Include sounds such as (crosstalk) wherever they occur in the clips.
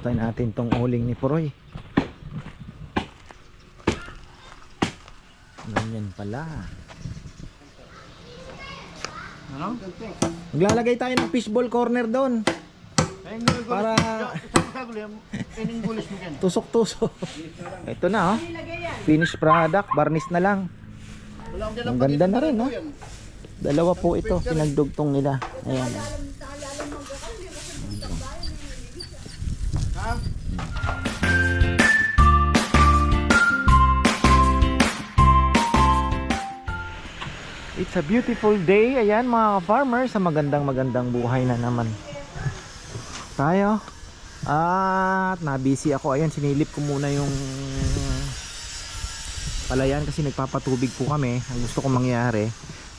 Kamustahin natin tong uling ni Puroy. Ganyan pala. Ano? Maglalagay tayo ng fishball corner doon. Para tusok-tusok. (laughs) Ito na oh. Finished product, varnish na lang. Ang ganda na rin oh. Dalawa po ito, pinagdugtong nila. Ayan. It's a beautiful day. Ayan mga farmers sa magandang magandang buhay na naman. Tayo. At nabisi ako. Ayan, sinilip ko muna yung palayan kasi nagpapatubig po kami. Ang gusto kong mangyari,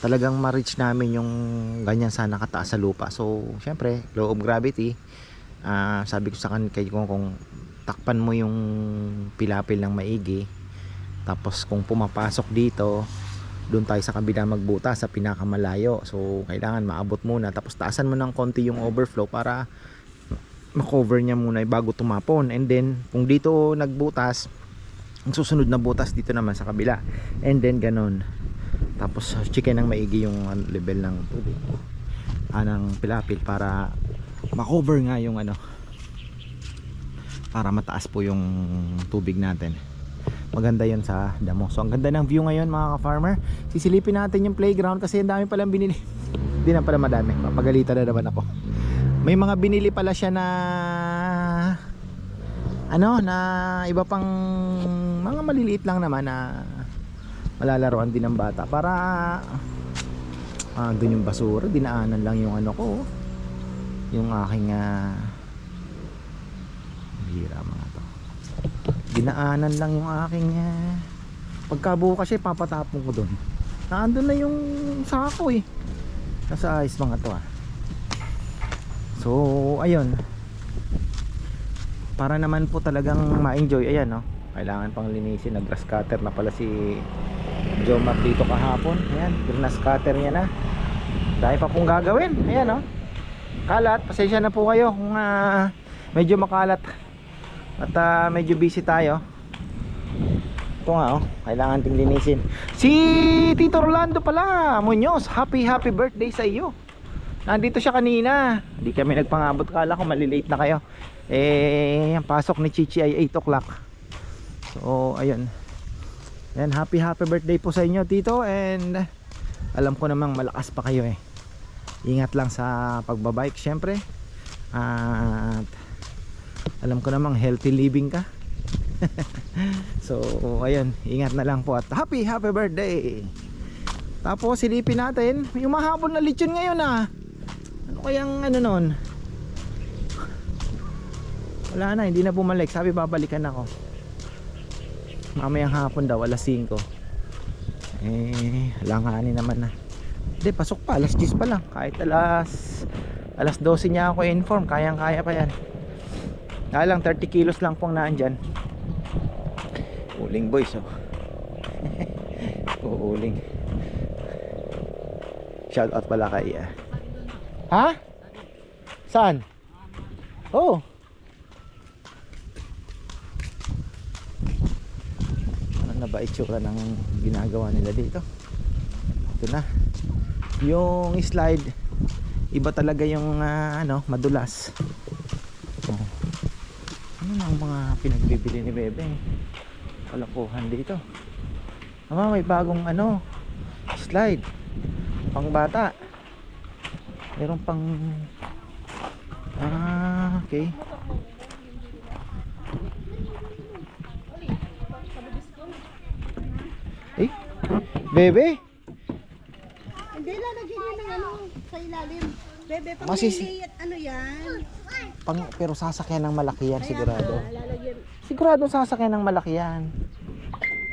talagang ma-reach namin yung ganyan sana kataas sa lupa. So, syempre, law of gravity. Ah, sabi ko sa kan kay kung, kung takpan mo yung pilapil ng maigi. Tapos kung pumapasok dito, doon tayo sa kabila magbuta sa pinakamalayo. So, kailangan maabot muna. Tapos taasan mo ng konti yung overflow para makover niya muna bago tumapon. And then, kung dito nagbutas, ang susunod na butas dito naman sa kabila. And then, ganon. Tapos, chicken ng maigi yung ano, level ng tubig. Ah, pilapil para makover nga yung ano para mataas po yung tubig natin maganda yon sa damo. So ang ganda ng view ngayon mga ka-farmer. Sisilipin natin yung playground kasi ang dami palang binili. (laughs) Hindi na pala madami. Papagalitan na naman ako. May mga binili pala siya na ano na iba pang mga maliliit lang naman na malalaroan din ng bata. Para ah, doon yung basura. Dinaanan lang yung ano ko yung aking ah, bira mga dinaanan lang yung aking uh, pagkabuo kasi papatapon ko doon naandun na yung sako eh. Nasa ayos mga to ah. So ayun. Para naman po talagang ma-enjoy ayan no? Kailangan pang linisin. Nag grass cutter na pala si Jomar dito kahapon. Ayan grass cutter niya na. Dahil pa pong gagawin. Ayan no? Kalat pasensya na po kayo kung ah, medyo makalat at ah, medyo busy tayo. Ito nga oh. Kailangan ting linisin. Si Tito Orlando pala Muñoz happy happy birthday sa iyo. Nandito siya kanina. Hindi kami nagpangabot. Kala ko malilate na kayo. Eh ang pasok ni Chichi ay 8 o'clock. So ayun. Yan happy happy birthday po sa inyo Tito. And alam ko namang malakas pa kayo eh. Ingat lang sa pagbabike syempre. At alam ko namang healthy living ka. (laughs) So ayun ingat na lang po at happy happy birthday. Tapos silipin natin. Yung mahabol na lechon ngayon ah. Ano kayang ano nun? Wala na hindi na bumalik. Sabi babalikan ako. Mamayang hapon daw alas 5 eh langanin naman na. Hindi, pasok pa. Alas 10 pa lang. Kahit alas alas 12 niya ako inform. Kayang kaya pa yan. Kaya lang 30 kilos lang pong naan dyan. Uling boys oh. (laughs) Uuling. Shout out pala kay ah. Ha? Saan? Oh. Ano na ba itsura ng ginagawa nila dito? Ito na yung slide iba talaga yung ah, ano madulas. Ano na ang mga pinagbibili ni Bebe? Kalakuhan dito. Ama may bagong ano slide. Pang bata. Meron pang ah okay. Eh Bebe? Hindi, lalagyan niya ng ano sa ilalim. Bebe, pang Masisi- liliit, ano yan? pang, pero sasakyan ng malaki yan sigurado lalagyan. Sigurado sasakyan ng malaki yan.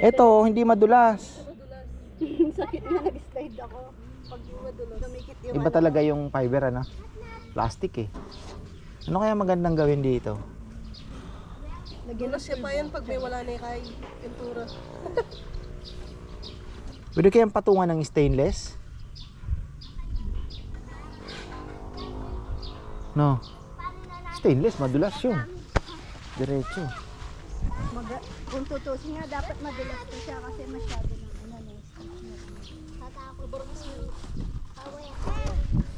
Ito, hindi madulas. (laughs) Sakit nga nag-slide ako. Pag madulas. Dumikit yung Iba talaga yung fiber, ano? Plastic eh. Ano kaya magandang gawin dito? Lagyan na siya pa yan pag may wala na kay pintura. Pwede kayang patungan ng stainless? No. Stainless, madulas yun. Diretso. Mag kung tutusin nga, dapat madulas to siya kasi masyado ng ano no.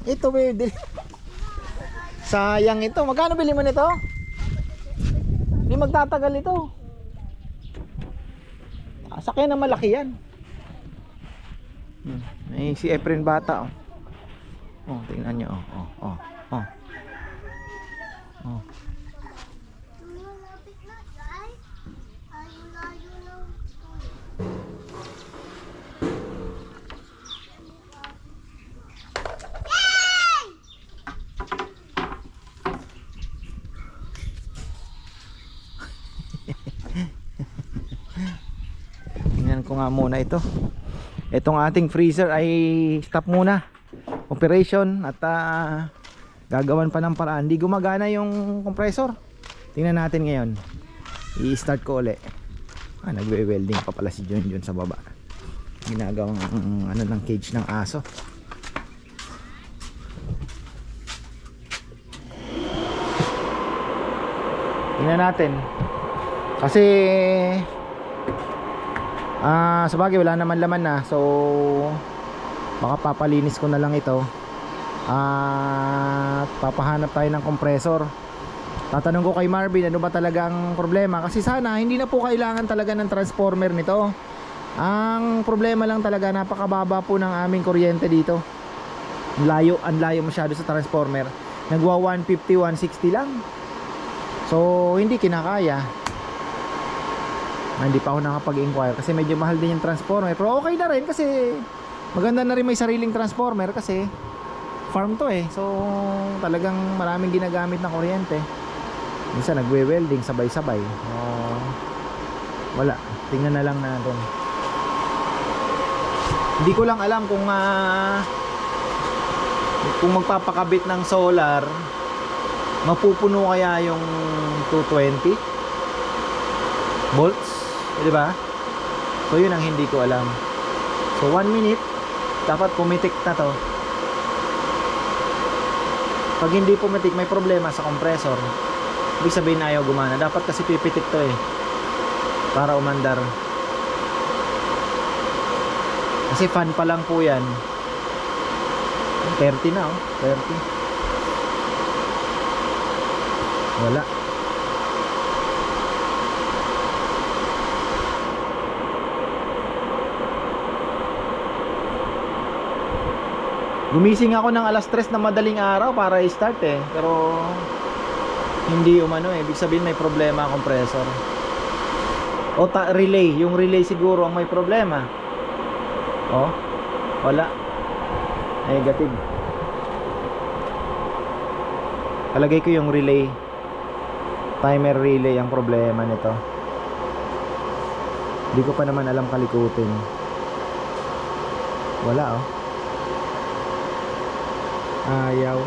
Ito may dil- Sayang ito. Magkano bili mo nito? Hindi magtatagal ito. Ah, Sakyan na malaki yan. Hmm. May si Efren bata oh. Oh, tingnan. Oh, oh, oh. Oh. Tingnan ko nga muna ito. Itong ating freezer ay stop muna. Operation at ah, gagawan pa ng paraan. Hindi gumagana yung compressor. Tingnan natin ngayon. I-start ko uli. Ah, nagwe-welding pa pala si John John sa baba. Ginagawang mm, ano ng cage ng aso. Tingnan natin. Kasi Ah, sa bagay wala naman laman na. So baka papalinis ko na lang ito. At papahanap tayo ng compressor. Tatanong ko kay Marvin ano ba talagang problema kasi sana hindi na po kailangan talaga ng transformer nito. Ang problema lang talaga napakababa po ng aming kuryente dito. Layo, ang layo masyado sa transformer. Nagwa 150, 160 lang. So hindi kinakaya. Ah, hindi pa ako nakapag-inquire kasi medyo mahal din yung transformer. Pero okay na rin kasi maganda na rin may sariling transformer kasi farm to eh. So talagang maraming ginagamit na kuryente. Minsan nagwe-welding sabay-sabay. Oh, wala. Tingnan na lang natin. Hindi ko lang alam kung ah, kung magpapakabit ng solar mapupuno kaya yung 220 volts eh, di ba? So yun ang hindi ko alam. So 1 minute dapat pumitik na to. Pag hindi pumitik may problema sa compressor. Ibig sabihin ayaw gumana. Dapat kasi pipitik to eh. Para umandar. Kasi fan pa lang po yan. 30 na oh. 30. Wala. Gumising ako ng alas 3 na madaling araw para i-start eh. Pero hindi umano eh. Ibig sabihin may problema ang compressor. O ta relay. Yung relay siguro ang may problema. Oh. Wala. Negative. Kalagay ko yung relay. Timer relay ang problema nito. Hindi ko pa naman alam kalikutin. Wala oh. Ayaw.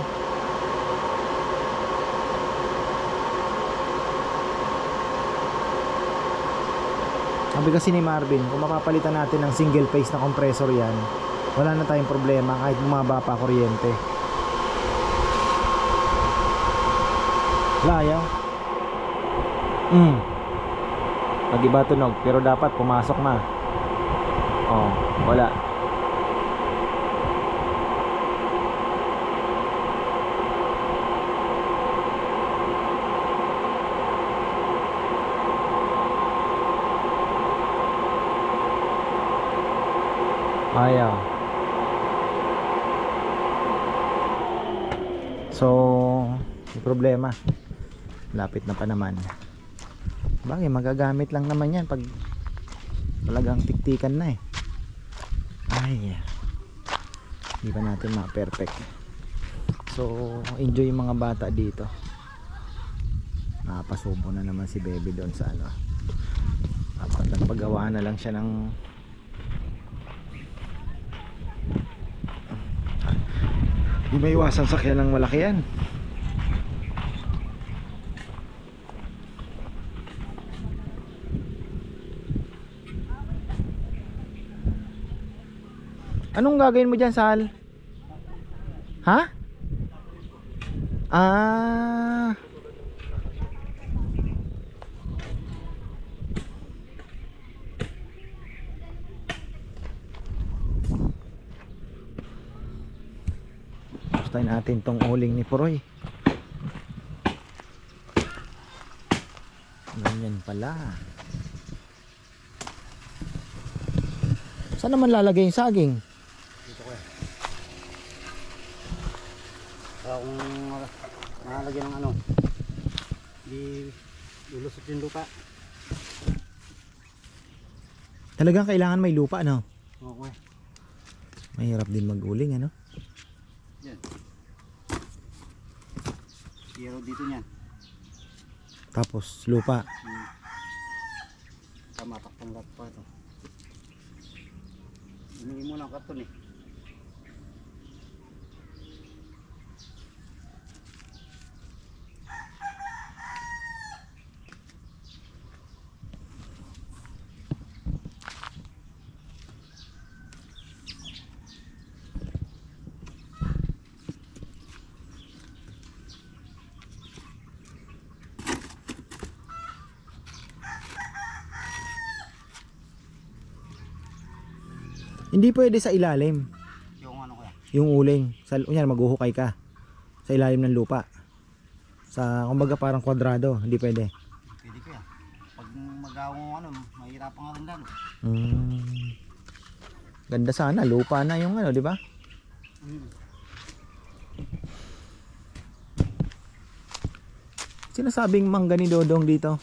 Sabi kasi ni Marvin, kung mapapalitan natin ng single phase na compressor yan, wala na tayong problema kahit bumaba pa kuryente. Wala, ayaw. Mm. Pag-iba tunog, pero dapat pumasok na. Oh, wala. Ayaw. So, may problema. Lapit na pa naman. Bagay, magagamit lang naman yan pag talagang tiktikan na eh. Ay, hindi pa natin ma-perfect. So, enjoy yung mga bata dito. Nakapasubo na naman si baby doon sa ano. Dapat nagpagawa na lang siya ng Di may iwasan sakyan ng malaki yan. Anong gagawin mo dyan, Sal? Ha? Ah. Kunin natin tong uling ni Puroy. Ganyan pala. Saan naman lalagay yung saging? Dito ko eh. Kaya kung malalagyan ng ano, di lulusot yung lupa. Talagang kailangan may lupa, no? Okay. Mahirap din mag-uling, ano? Yan. Zero dito niyan. Tapos lupa. Hmm. Tamatak pang lahat pa ito. Humingi mo ng karton eh. Hindi pwede sa ilalim. Yung ano kaya. Yung uling. Sa, yan, maghuhukay ka. Sa ilalim ng lupa. Sa, kumbaga parang kwadrado. Hindi pwede. Pwede ko yan. Pag magawang ano, mahirapan nga rin lalo. Mm. Ganda sana. Lupa na yung ano, di ba? Hmm. Sinasabing mangga ni Dodong dito.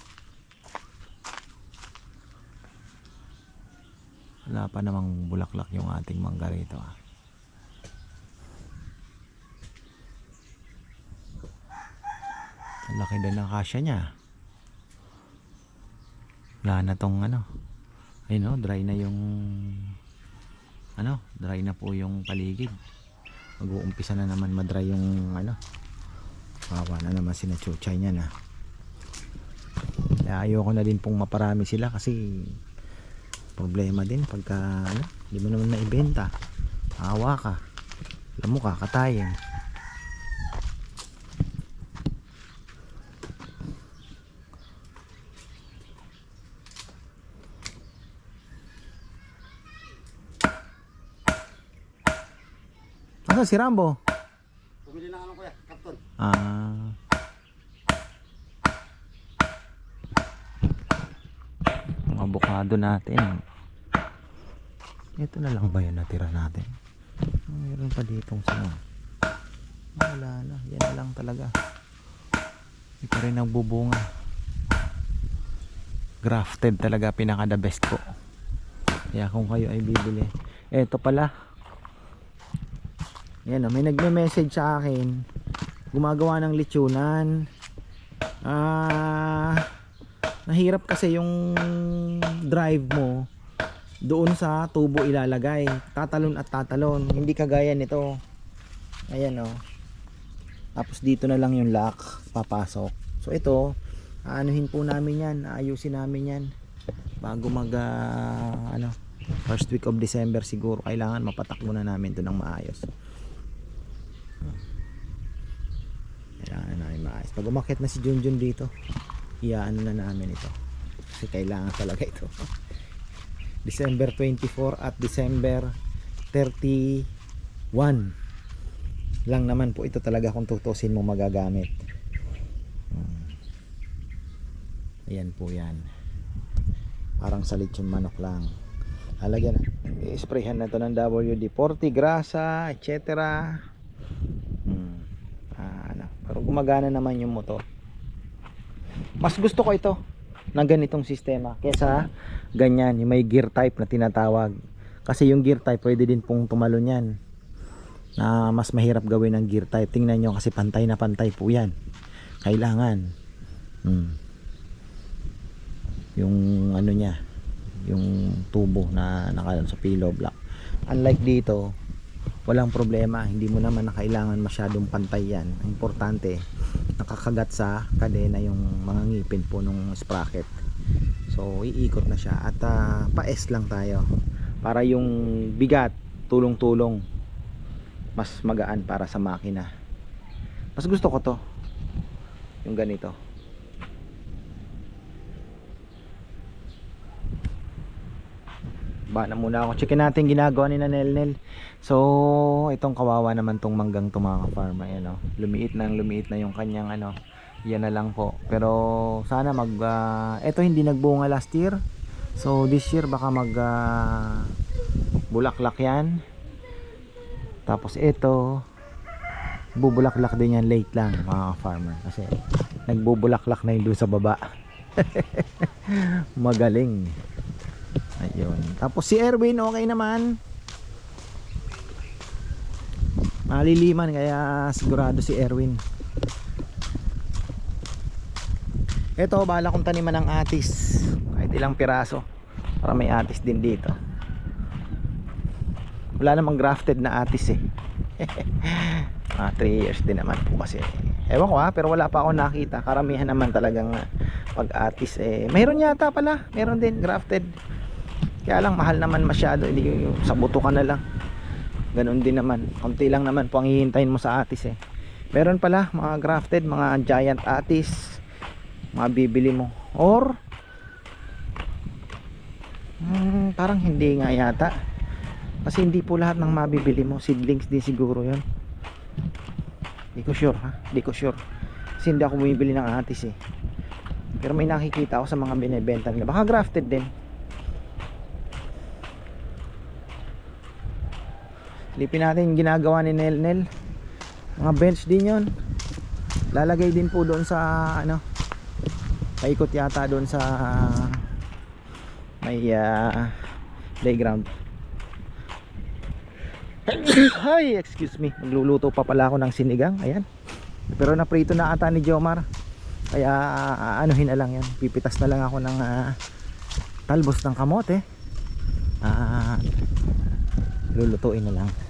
Pa namang bulaklak yung ating mangga rito. Ah. Laki din ng kasya niya. Wala na tong ano. Ayun oh, dry na yung ano, dry na po yung paligid. Mag-uumpisa na naman madry yung ano, Kawawa na naman si Chuchay niya na. Kaya ayoko na din pong maparami sila kasi problema din pagka ano, hindi mo naman naibenta. Awa ka. Alam mo kakatayin. Asa si Rambo? Bumili ng ano kuya, karton. Ah. Ang avocado natin. Ito na lang ba yung natira natin? Meron pa ditong sa Wala na. Yan na lang talaga. Hindi pa rin nagbubunga. Grafted talaga pinaka the best po. Kaya kung kayo ay bibili. Eto pala. Yan oh, may nagme-message sa akin gumagawa ng lechonan ah nahirap kasi yung drive mo doon sa tubo ilalagay. Tatalon at tatalon. Hindi kagaya nito. Ayan o tapos dito na lang yung lock. Papasok. So ito aanuhin po namin yan. Aayusin namin yan. Bago mag ah, ano first week of December siguro. Kailangan mapatakbo na namin to ng maayos. Kailangan na namin maayos. Pag umakit na si Junjun dito iyaano na namin ito. Kasi kailangan talaga ito (laughs) December 24 at December 31 lang naman po ito talaga kung tutusin mo magagamit. Hmm. ayan po yan. Parang sa lechon manok lang. Halagyan i-sprayhan na to ng WD-40 grasa etc hmm. ah, ano. pero gumagana naman yung motor. Mas gusto ko ito ng ganitong sistema kesa ganyan yung may gear type na tinatawag. Kasi yung gear type pwede din pong tumalon yan na mas mahirap gawin ng gear type. Tingnan nyo kasi pantay na pantay po yan. Kailangan. Hmm. yung ano niya yung tubo na nakalan sa pillow block. Unlike dito walang problema. Hindi mo naman na kailangan masyadong pantay yan. Importante nakakagat sa kadena yung mga ngipin po nung sprocket so iikot na siya at ah, pa-S lang tayo para yung bigat tulong tulong mas magaan para sa makina mas gusto ko to yung ganito ba na muna ako. Checkin natin ginagawa ni na Nelnel. So, itong kawawa naman tong manggang to mga farm. Ayan o. Lumiit na lumiit na yung kanyang ano. Yan na lang po. Pero sana mag... ah, ito hindi nagbunga last year. So, this year baka mag... ah, bulaklak yan. Tapos ito, bubulaklak din yan late lang mga farmer. Kasi nagbubulaklak na yun doon sa baba. (laughs) Magaling. Ayun. Tapos si Erwin okay naman. Maliliman kaya sigurado si Erwin. Ito, bala kong taniman ng atis. Kahit ilang piraso. Para may atis din dito. Wala namang grafted na atis eh. (laughs) Ah, 3 years din naman po kasi. Ewan ko ha, pero wala pa ako nakita. Karamihan naman talagang ah, pag-atis eh. Mayroon yata pala, meron din grafted. Kaya lang mahal naman masyado, hindi yung sa buto ka na lang. Ganun din naman. Konti lang naman po ang hihintayin mo sa atis eh. Meron pala mga grafted, mga giant atis. Mga bibili mo. Or hmm, parang hindi nga yata. Kasi hindi po lahat ng mabibili mo. Seedlings din siguro yun. Hindi ko sure ha. Hindi ko sure. Kasi hindi ako bumibili ng atis eh. Pero may nakikita ako sa mga binebenta nila. Baka grafted din. Lipin natin yung ginagawa ni Nel Nel. Mga bench din yon. Lalagay din po doon sa ano. Paikot yata doon sa may ah, playground. (coughs) Ay, excuse me. Magluluto pa pala ako ng sinigang. Ayan. Pero naprito na ata ni Jomar. Kaya ah, anuhin na lang yan. Pipitas na lang ako ng ah, talbos ng kamote. Ah, lulutuin na lang.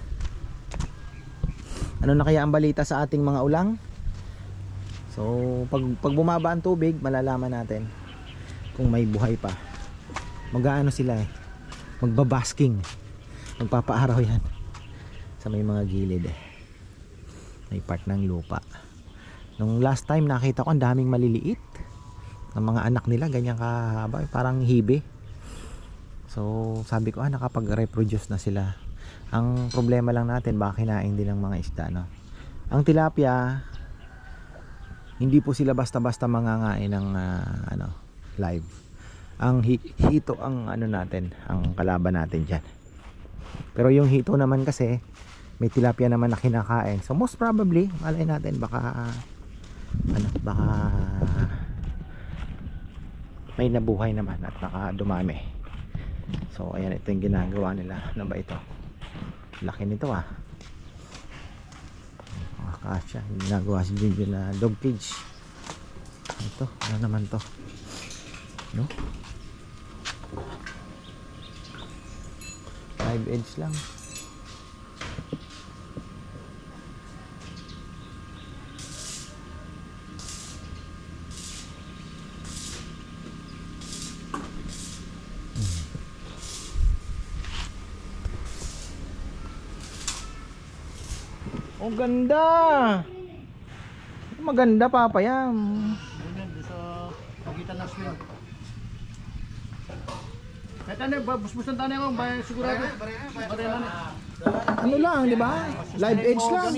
Ano na kaya ang balita sa ating mga ulang? So, pag, pag bumaba ang tubig, malalaman natin kung may buhay pa. Mag-ano sila eh. Magbabasking. Magpapaaraw yan sa may mga gilid eh. May part ng lupa. Nung last time nakita ko ang daming maliliit ng mga anak nila ganyan kahaba, parang hibe. So sabi ko ah nakapag-reproduce na sila. Ang problema lang natin baka kinain din ng mga isda no. Ang tilapia hindi po sila basta-basta mangangain ng ah, ano live. Ang hi- hito ang ano natin, ang kalaban natin diyan. Pero yung hito naman kasi may tilapia naman na kinakain. So most probably, malay natin baka ano, baka may nabuhay naman at naka dumami. So ayan ito yung ginagawa nila. Ano ba ito? Laki nito ah. Kasya. Ginagawa si Junjun na dog cage. Ito, ano naman to? No? Live edge lang. Oh, ganda! Maganda papayam. Yun yun, doon sa pagitan ng swing. Kahit ano, busbusan tayo naman, bayan sigurado. Ano lang, di ba? Live edge lang.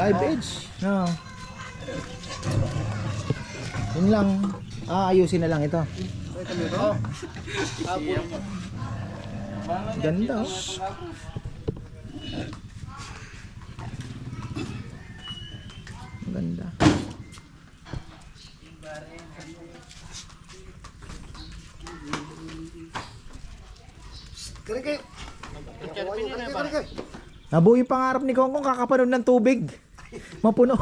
Live edge. No. Yun lang. Ah, ayusin na lang ito. Ganda. oh. Ganda. Nabuo yung pangarap ni Kongkong kakapanood ng tubig. Mapuno.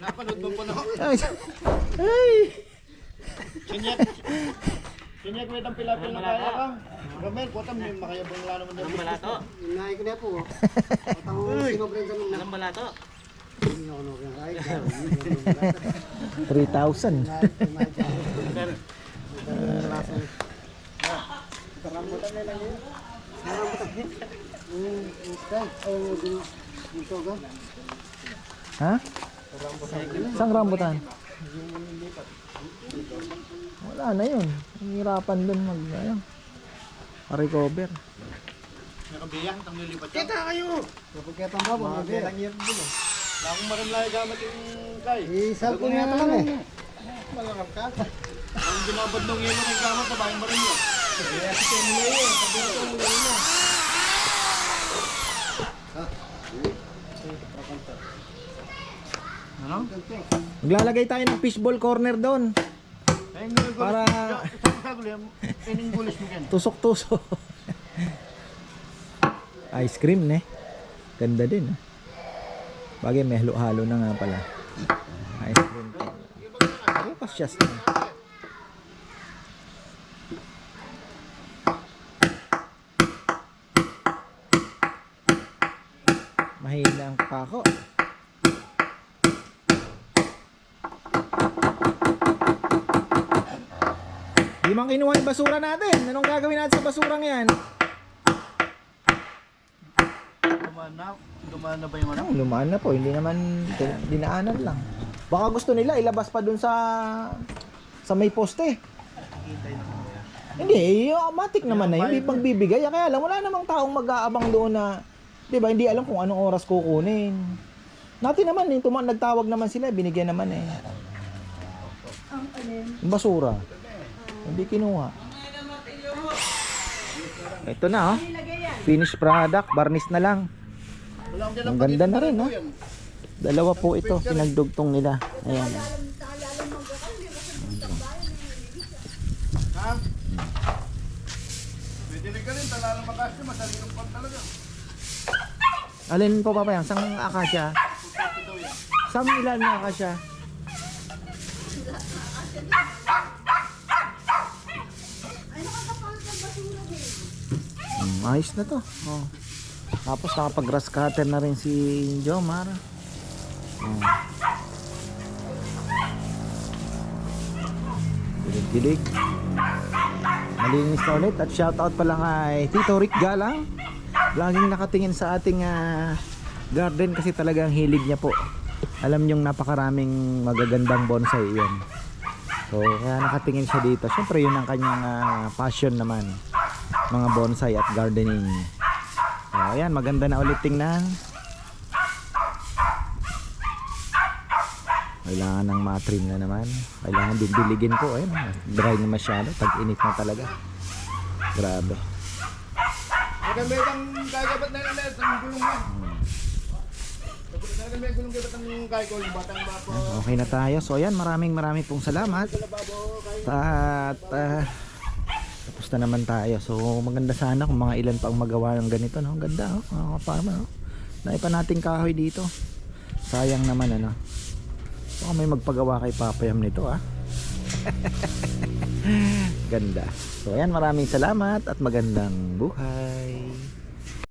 Napanood mo po na. Ay. Ay. Kinyat. Kinyat mo itong pilapil na kaya ka. Gamel, kuwata may makayabang lalo mo doon. Balato. Inahay ko na po. At (laughs) ang sinobren sa mga. Anong balato? 3,000. Ha? Saan rambutan? wala na yun. Hirapan dun mag, ano, recover. Nakabiyak, ang lilipat yan. Kita kayo! Kapagketang ba, mga belang yan din eh. Lakong maramlay gamit yung kay. Isal ko nga lang eh. Malarap ka. Ang binabad ng yelo kay gamit na bayang marin yun. Kaya si Ken Leo eh, sabi ko ang yelo. Ano? Maglalagay tayo ng fishball corner doon. Para-. Tusok-tusok. Ice cream, ne? Ganda din, ah. Bagay, may halo-halo na nga pala. Ice cream. Ay, pasyas na. Mahina ang kako. Di man kinuha yung basura natin. Anong gagawin natin sa basurang yan? Dumaan na, dumaan na ba yung ano? Lumaan na po. Hindi naman din- dinaanan lang. Baka gusto nila ilabas pa dun sa sa may poste. Hindi, yung matik naman na yun. Hindi pagbibigay. Kaya lang, wala namang taong mag-aabang doon na, di ba, hindi alam kung anong oras kukunin. Natin naman, eh, tuma- nagtawag naman sila, binigyan naman eh. Ang alin. Yung basura. Hindi kinuha. Ito na, oh. Finished product, barnis na lang. Ang ganda na rin, ha? yan. Dalawa po ito, pinagdugtong nila. Ayan. Alin po papayang? Sang akasya? Sang ilan ng akasya? Ay, nakakapangit ang basura din. Hmm, ayos na to. Oh. Tapos nakapag-grass cutter na rin si Jomar. Oh. Dilig-dilig. Malinis na ulit. At shoutout pala kay Tito Rick Galang. Laging nakatingin sa ating ah, garden kasi talagang hilig niya po. Alam niyong napakaraming magagandang bonsai yun. So, kaya nakatingin siya dito. Siyempre, yun ang kanyang ah, passion naman. Mga bonsai at gardening. So, ayan, maganda na ulit tingnan. Kailangan ng matrim na naman. Kailangan din diligin po. Ayun, dry na masyado. Tag-init na talaga. Grabe. Nagambetang kagabat na nila, ang gulong ko, bapo. Okay na tayo. So ayan, maraming maraming pong salamat. At ah, tapos na naman tayo. So maganda sana kung mga ilan pa ang magawa ng ganito. No? Ang ganda, oh, mga kaparma. Oh. Naipa nating kahoy dito. Sayang naman ano. Baka may magpagawa kay Papayam nito ah. (laughs) Ganda. So ayan, maraming salamat at magandang buhay.